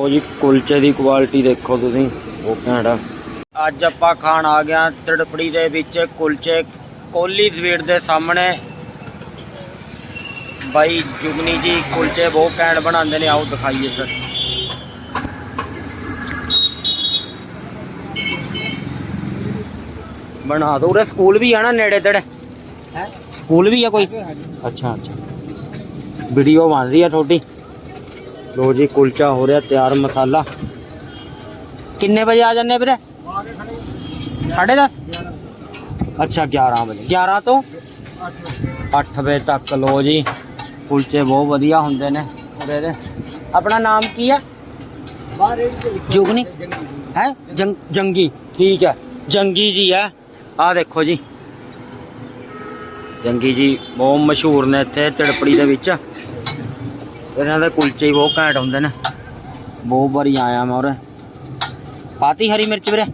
ਉਹ ਜੀ ਕੁਲਚੇ ਦੀ ਕੁਆਲਿਟੀ ਦੇਖੋ ਤੁਸੀਂ ਉਹ ਘੈਂਟ ਅੱਜ ਆਪਾਂ ਖਾਣ ਆ ਗਿਆ ਤੜਪੜੀ ਦੇ ਵਿੱਚ ਕੁਲਚੇ ਕੋਲੀ ਸਵੀਟ ਦੇ ਸਾਹਮਣੇ। ਬਾਈ ਜੁਗਨੀ ਜੀ ਕੁਲਚੇ ਬਹੁਤ ਘੈਂਟ ਬਣਾਉਂਦੇ ਨੇ ਆਓ ਦਿਖਾਈਏ ਸਰ ਬਣਾ ਦੋ ਉਰੇ ਸਕੂਲ ਵੀ ਆ ਨਾ ਨੇੜੇ ਤੇੜੇ? ਹੈ? ਸਕੂਲ ਵੀ ਆ ਕੋਈ? ਅੱਛਾ ਅੱਛਾ। ਵੀਡੀਓ ਬਣ ਰਹੀ ਆ ਤੁਹਾਡੀ? ਲੋ ਜੀ, ਕੁਲਚਾ ਹੋ ਰਿਹਾ, ਤਿਆਰ ਮਸਾਲਾ। ਕਿੰਨੇ ਵਜੇ ਆ ਜਾਂਦੇ ਵੀਰੇ? 10:30 ਅੱਛਾ 11 ਵਜੇ। 11 ਤੋਂ 8 ਵਜੇ ਤੱਕ, ਲੋ ਜੀ। ਕੁਲਚੇ ਬਹੁਤ ਵਧੀਆ ਹੁੰਦੇ ਨੇ ਉਰੇ ਦੇ। ਆਪਣਾ ਨਾਮ ਕੀ ਆ? ਜੁਗਨੀ। ਹੈ? ਜੰਗੀ। ਠੀਕ ਹੈ। ਜੰਗੀ ਜੀ ਹੈ। ਆ ਦੇਖੋ ਜੀ। ਜੰਗੀ ਜੀ ਬਹੁਤ ਮਸ਼ਹੂਰ ਨੇ ਇੱਥੇ, ਤੜਪੜੀ ਦੇ ਵਿੱਚ। ਇਹਨਾਂ ਦੇ ਕੁਲਚੇ ਹੀ ਬਹੁਤ ਘੈਂਟ ਹੁੰਦੇ ਨੇ। ਬਹੁਤ ਵਾਰੀ ਆਇਆ ਮੈਂ ਉਰੇ। ਪਾਤੀ ਹਰੀ ਮਿਰਚ ਵੀਰੇ?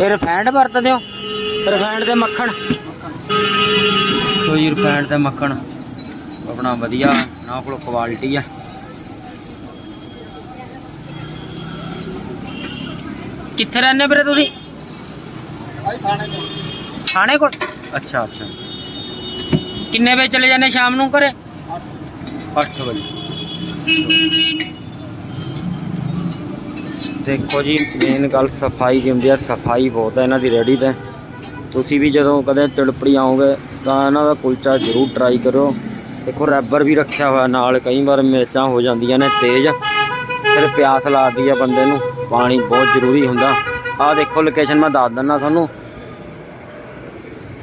ਇਹ ਰਿਫਾਈਂਡ ਵਰਤਦੇ ਹੋ? ਰਿਫਾਈਂਡ ਤੇ ਮੱਖਣ। ਸੋ ਜੀ ਰਿਫਾਈਂਡ ਤੇ ਮੱਖਣ। ਆਪਣਾ ਵਧੀਆ ਨਾ ਕੋਲ ਕੁਆਲਿਟੀ ਆ। ਕਿੱਥੇ ਰਹਿੰਦੇ ਵੀਰੇ ਤੁਸੀਂ? ਥਾਣੇ ਕੋਲ? ਅੱਛਾ ਅੱਛਾ। ਕਿੰਨੇ ਵਜੇ ਚਲੇ ਜਾਂਦੇ ਸ਼ਾਮ ਨੂੰ ਘਰੇ? 8 ਵਜੇ। ਦੇਖੋ ਜੀ ਮੇਨ ਗੱਲ ਸਫ਼ਾਈ ਦੀ ਹੁੰਦੀ ਹੈ ਸਫ਼ਾਈ ਬਹੁਤ ਹੈ ਇਹਨਾਂ ਦੀ ਰੈਡੀ ਤੇ। ਤੁਸੀਂ ਵੀ ਜਦੋਂ ਕਦੇ ਤਿੜਪੜੀ ਆਓਗੇ, ਤਾਂ ਇਹਨਾਂ ਦਾ ਕੁਲਚਾ ਜ਼ਰੂਰ ਟਰਾਈ ਕਰੋ ਦੇਖੋ ਰੈਬਰ ਵੀ ਰੱਖਿਆ ਹੋਇਆ ਨਾਲ, ਕਈ ਵਾਰ ਮਿਰਚਾਂ ਹੋ ਜਾਂਦੀਆਂ ਨੇ, ਤੇਜ਼। ਫਿਰ ਪਿਆਸ ਲੱਗਦੀ ਆ ਬੰਦੇ ਨੂੰ, ਪਾਣੀ ਬਹੁਤ ਜ਼ਰੂਰੀ ਹੁੰਦਾ। ਆਹ ਦੇਖੋ ਲੋਕੇਸ਼ਨ ਮੈਂ ਦੱਸ ਦਿੰਦਾ ਤੁਹਾਨੂੰ।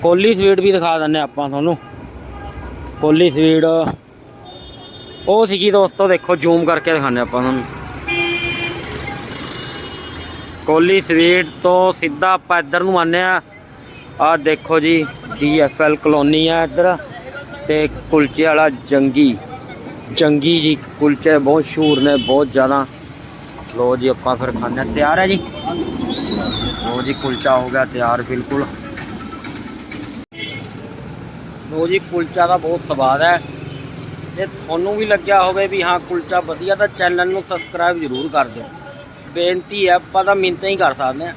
ਕੋਲੀ ਸਵੀਟ ਵੀ ਦਿਖਾ ਦਿੰਨੇ ਆਪਾਂ ਤੁਹਾਨੂੰ। ਕੋਲੀ ਸਵੀਟ ਉਹ ਸੀਗੀ ਦੋਸਤੋ, ਦੇਖੋ ਜ਼ੂਮ ਕਰਕੇ ਦਿਖਾਣੇ ਆਪਾਂ ਤੁਹਾਨੂੰ। ਕੋਲੀ ਸਵੀਟ ਤੋਂ ਸਿੱਧਾ ਆਪਾਂ ਇੱਧਰ ਨੂੰ ਆਨੇ ਆ ਆਹ ਦੇਖੋ ਜੀ ਡੀਐਫਐਲ ਕਲੋਨੀ ਆ ਇੱਧਰ ਤੇ ਕੁਲਚੇ ਵਾਲਾ ਜੰਗੀ। ਜੰਗੀ ਜੀ, ਕੁਲਚੇ ਬਹੁਤ ਮਸ਼ਹੂਰ ਨੇ, ਬਹੁਤ ਜ਼ਿਆਦਾ। ਲੋ ਜੀ, ਆਪਾਂ ਫਿਰ ਖਾਣੇ ਤਿਆਰ ਹੈ ਜੀ? ਲੋ ਜੀ, ਕੁਲਚਾ ਹੋ ਗਿਆ ਤਿਆਰ, ਬਿਲਕੁਲ। ਲੋ ਜੀ, ਕੁਲਚਾ ਦਾ ਬਹੁਤ ਸਵਾਦ ਹੈ। ਜੇ ਤੁਹਾਨੂੰ ਵੀ ਲੱਗਿਆ ਹੋਵੇ ਵੀ ਹਾਂ, ਕੁਲਚਾ ਵਧੀਆ, ਤਾਂ ਚੈਨਲ ਨੂੰ ਸਬਸਕ੍ਰਾਈਬ ਜ਼ਰੂਰ ਕਰ ਦਿਓ। ਬੇਨਤੀ ਹੈ, ਆਪਾਂ ਤਾਂ ਮਿੰਤਾਂ ਹੀ ਕਰ ਸਕਦੇ ਹਾਂ।